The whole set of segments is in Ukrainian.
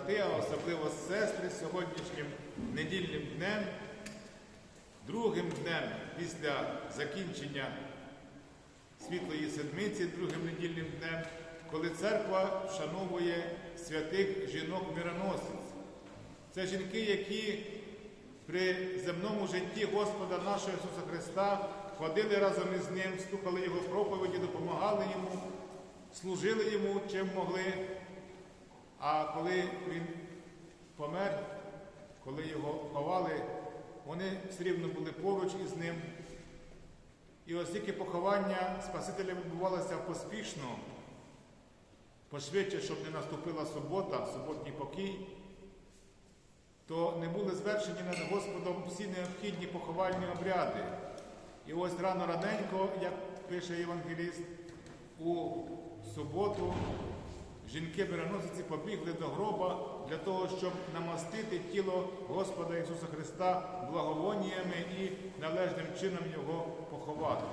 брати, а особливо сестри сьогоднішнім недільним днем, другим днем після закінчення світлої седмиці, другим недільним днем, коли церква вшановує святих жінок-мироносиць. Це жінки, які при земному житті Господа нашого Ісуса Христа ходили разом із Ним, слухали Його проповіді, допомагали йому, служили йому, чим могли. А коли Він помер, коли його ховали, вони все рівно були поруч із ним. І оскільки поховання Спасителя відбувалося поспішно, пошвидше, щоб не наступила субота, суботній покій, то не були звершені над Господом всі необхідні поховальні обряди. І ось рано раненько, як пише Євангеліст, у суботу жінки-мироносиці побігли до гроба для того, щоб намастити тіло Господа Ісуса Христа благовоніями і належним чином Його поховати.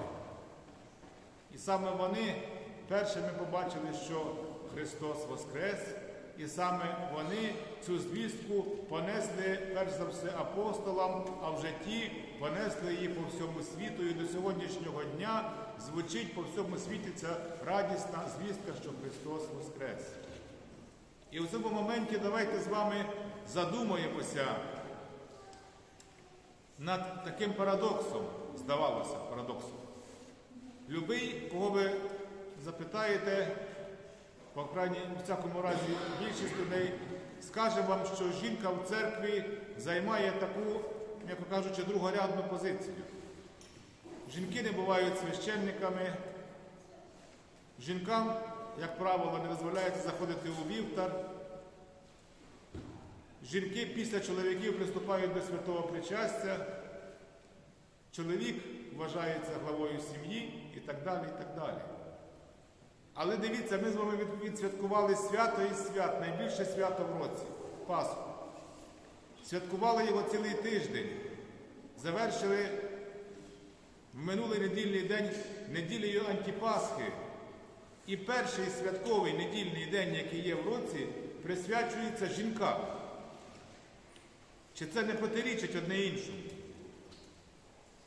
І саме вони першими побачили, що Христос Воскрес, і саме вони цю звістку понесли перш за все апостолам, а в житті понесли її по всьому світу. І до сьогоднішнього дня звучить по всьому світі ця радісна звістка, що Христос Воскрес. І в цьому моменті давайте з вами задумаємося над таким парадоксом, здавалося, парадоксом. Любий, кого ви запитаєте, по крайній в всякому разі більшість людей скаже вам, що жінка в церкві займає таку, м'яко кажучи, другорядну позицію. Жінки не бувають священниками, жінкам, як правило, не дозволяється заходити у вівтар. Жінки після чоловіків приступають до святого причастя. Чоловік вважається главою сім'ї і так далі. і так далі. Але дивіться, ми з вами відсвяткували свято і свят, найбільше свято в році Пасху. Святкували його цілий тиждень. Завершили в минулий недільний день неділею Антіпасхи. І перший святковий недільний день, який є в році, присвячується жінкам. Чи це не протирічить одне іншому?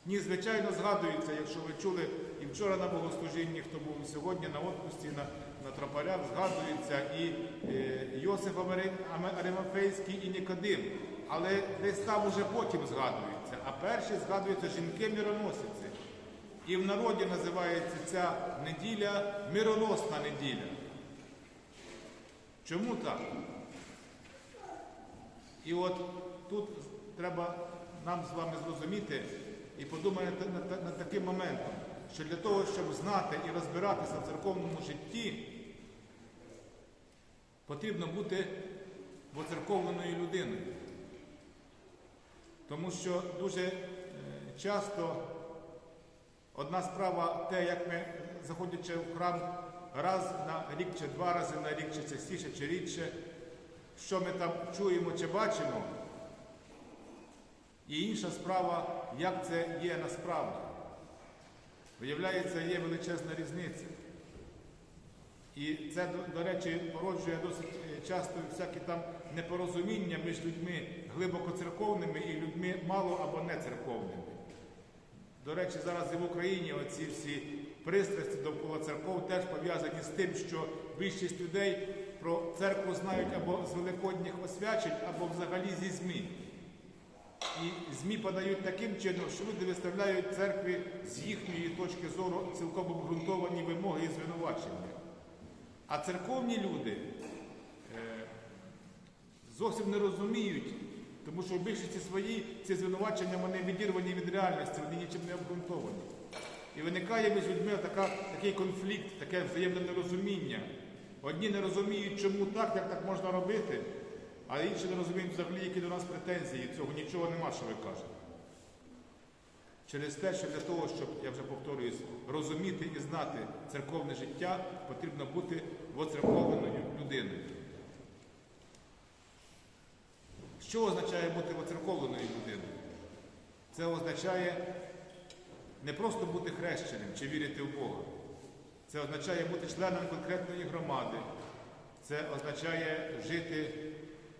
Ні, звичайно, згадується, якщо ви чули і вчора на богослужінні, хто був сьогодні на отпусті, на, на тропарях, згадується і е, Йосиф Аримафейський, і Нікодим. Але десь там уже потім згадується. А перші згадуються жінки-мироносиці. І в народі називається ця неділя мироносна неділя. Чому так? І от тут треба нам з вами зрозуміти і подумати над таким моментом, що для того, щоб знати і розбиратися в церковному житті, потрібно бути воцерковленою людиною. Тому що дуже е, часто одна справа те, як ми, заходячи в храм раз на рік чи два рази на рік, чи частіше, чи рідше, що ми там чуємо чи бачимо, і інша справа, як це є насправді. Виявляється, є величезна різниця. І це, до, речі, породжує досить е, часто всякі там непорозуміння між людьми глибоко церковними і людьми мало або не церковними. До речі, зараз і в Україні оці всі пристрасті довкола церков теж пов'язані з тим, що більшість людей про церкву знають або з великодніх освячень, або взагалі зі ЗМІ. І ЗМІ подають таким чином, що люди виставляють церкві з їхньої точки зору цілком обґрунтовані вимоги і звинувачення. А церковні люди е, зовсім не розуміють, тому що в більшості своїй ці звинувачення вони відірвані від реальності, вони нічим не обґрунтовані. І виникає між людьми така, такий конфлікт, таке взаємне нерозуміння. Одні не розуміють, чому так, як так можна робити, а інші не розуміють взагалі, які до нас претензії. Цього нічого нема, що ви кажете. Через те, що для того, щоб, я вже повторююсь, розуміти і знати церковне життя, потрібно бути воцерковленою людиною. Що означає бути воцерковленою людиною? Це означає не просто бути хрещеним чи вірити в Бога. Це означає бути членом конкретної громади. Це означає жити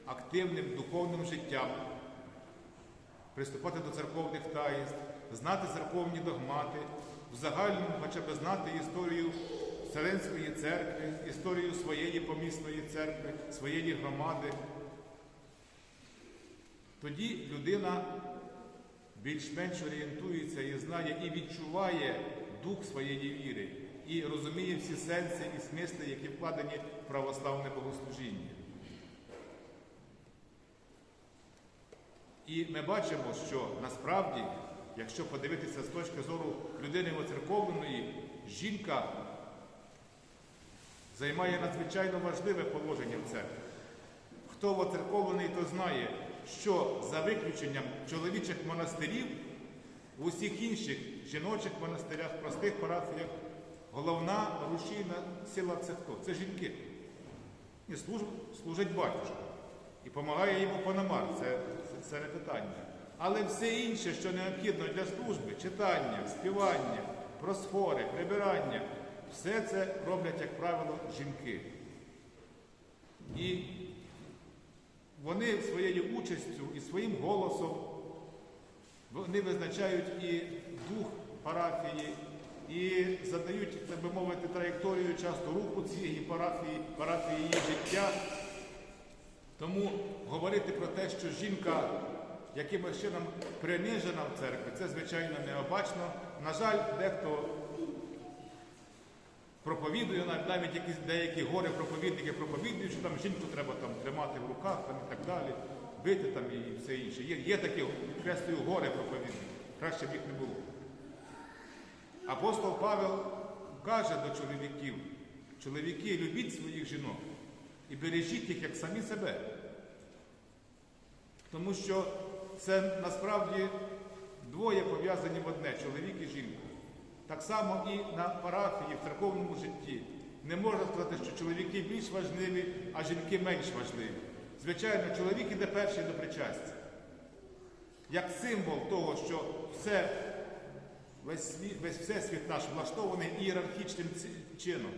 активним духовним життям. приступати до церковних таїнств, знати церковні догмати, в загальному хоча б знати історію Вселенської церкви, історію своєї помісної церкви, своєї громади. Тоді людина більш-менш орієнтується і знає, і відчуває дух своєї віри, і розуміє всі сенси і смисли, які вкладені в православне богослужіння. І ми бачимо, що насправді, якщо подивитися з точки зору людини оцерковленої, жінка займає надзвичайно важливе положення в церкві. Хто воцерковлений, то знає, що за виключенням чоловічих монастирів, в усіх інших жіночих монастирях, простих парафіях, головна рушійна сила це хто? Це жінки. І служить батюшка. І допомагає йому пономар, це, це, це не питання. Але все інше, що необхідно для служби, читання, співання, просфори, прибирання, все це роблять, як правило, жінки. І вони своєю участю і своїм голосом вони визначають і дух парафії, і задають, так би мовити, траєкторію часто руху цієї парафії, парафії її життя. Тому говорити про те, що жінка якимось чином принижена в церкві, це звичайно необачно. На жаль, дехто проповідує, навіть якісь деякі гори проповідники проповідують, що там жінку треба там тримати в руках там, і так далі, бити там і все інше. Є, є такі, підкреслюю, гори проповідники. Краще б їх не було. Апостол Павел каже до чоловіків, чоловіки, любіть своїх жінок і бережіть їх як самі себе. Тому що це насправді двоє пов'язані в одне чоловік і жінка. Так само і на парафії, в церковному житті. Не можна сказати, що чоловіки більш важливі, а жінки менш важливі. Звичайно, чоловік іде перший до причастя. Як символ того, що все, весь, весь всесвіт наш влаштований ієрархічним чином.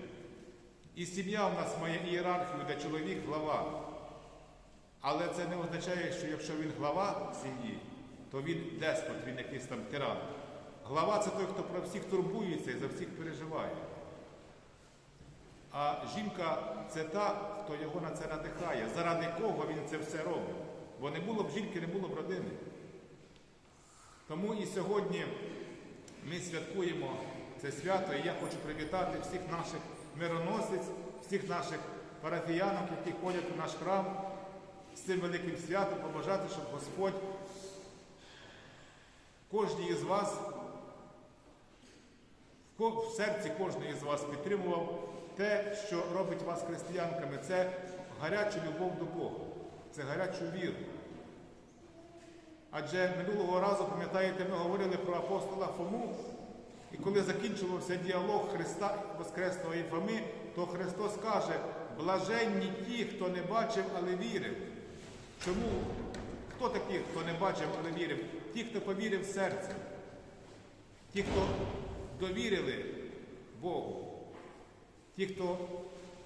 І сім'я в нас має ієрархію, де чоловік глава. Але це не означає, що якщо він глава сім'ї, то він деспот, він якийсь там тиран. Глава це той, хто про всіх турбується і за всіх переживає. А жінка це та, хто його на це надихає, заради кого він це все робить. Бо не було б жінки, не було б родини. Тому і сьогодні ми святкуємо це свято, і я хочу привітати всіх наших мироносиць, всіх наших парафіянок, які ходять у наш храм з цим великим святом, побажати, щоб Господь кожній із вас, в серці кожної з вас підтримував те, що робить вас християнками. Це гарячу любов до Бога, це гарячу віру. Адже минулого разу, пам'ятаєте, ми говорили про апостола Фому, і коли закінчувався діалог Христа Воскресного і Фоми, то Христос каже, блаженні ті, хто не бачив, але вірив. Чому? Хто такі, хто не бачив, але вірив? Ті, хто повірив серцем, ті, хто довірили Богу, ті, хто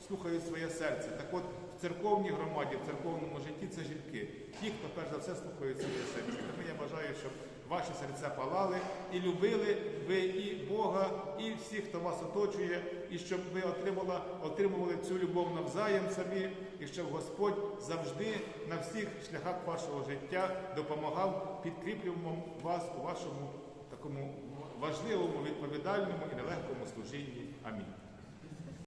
слухають своє серце. Так от в церковній громаді, в церковному житті це жінки. Ті, хто перш за все слухають своє серце. Тому я бажаю, щоб ваші серця палали і любили ви і Бога, і всіх, хто вас оточує, і щоб ви отримали, отримували цю любов навзаєм собі, і щоб Господь завжди на всіх шляхах вашого життя допомагав, підкріплював вас у вашому такому важливому, відповідальному і нелегкому служінні. Амінь.